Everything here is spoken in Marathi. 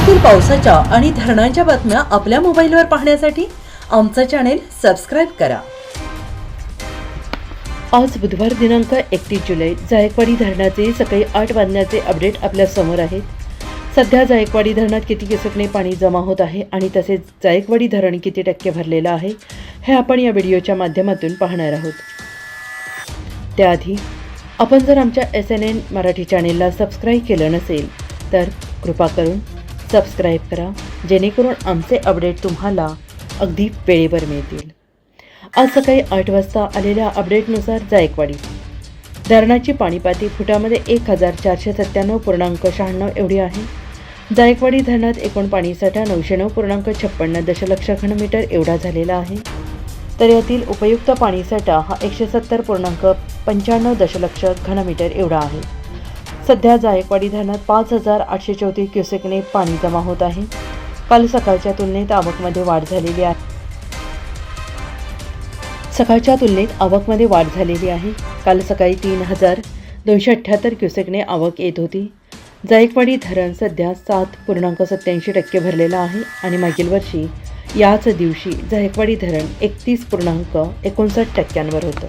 राज्यातील पावसाच्या आणि धरणांच्या बातम्या आपल्या मोबाईलवर पाहण्यासाठी आमचं चॅनेल सबस्क्राईब करा. आज बुधवार दिनांक एकतीस जुलै जायकवाडी धरणाचे सकाळी आठ वाजण्याचे अपडेट आपल्यासमोर आहेत. सध्या जायकवाडी धरणात किती किसकने पाणी जमा होत आहे आणि तसेच जायकवाडी धरण किती टक्के भरलेलं आहे हे आपण या व्हिडिओच्या माध्यमातून पाहणार आहोत. त्याआधी आपण जर आमच्या एस एन एन मराठी चॅनेलला सबस्क्राईब केलं नसेल तर कृपा करून सबस्क्राईब करा जेणेकरून आमचे अपडेट तुम्हाला अगदी वेळेवर मिळतील. आज सकाळी आठ वाजता आलेल्या अपडेटनुसार जायकवाडी. धरणाची पाणीपाती फुटामध्ये एक हजार चारशे सत्त्याण्णव पूर्णांक शहाण्णव एवढी आहे. जायकवाडी धरणात एकूण पाणीसाठा नऊशे नऊ पूर्णांक छप्पन्न दशलक्ष घनमीटर एवढा झालेला आहे. तर यातील उपयुक्त पाणीसाठा हा एकशे सत्तर पूर्णांक पंच्याण्णव दशलक्ष घनमीटर एवढा आहे. सध्या जायकवाडी धरणात पाच हजार आठशे चौतीस क्युसेकने पाणी जमा होत आहे. काल सकाळच्या तुलनेत आवकमध्ये वाढ झालेली आहे. सकाळच्या तुलनेत आवकमध्ये वाढ झालेली आहे. काल सकाळी तीन हजार दोनशे अठ्ठ्याहत्तर क्युसेकने आवक येत होती. जायकवाडी धरण सध्या सात पूर्णांक सत्याऐंशी टक्के भरलेलं आहे आणि मागील वर्षी याच दिवशी जायकवाडी धरण एकतीस पूर्णांक एकोणसाठ टक्क्यांवर होतं.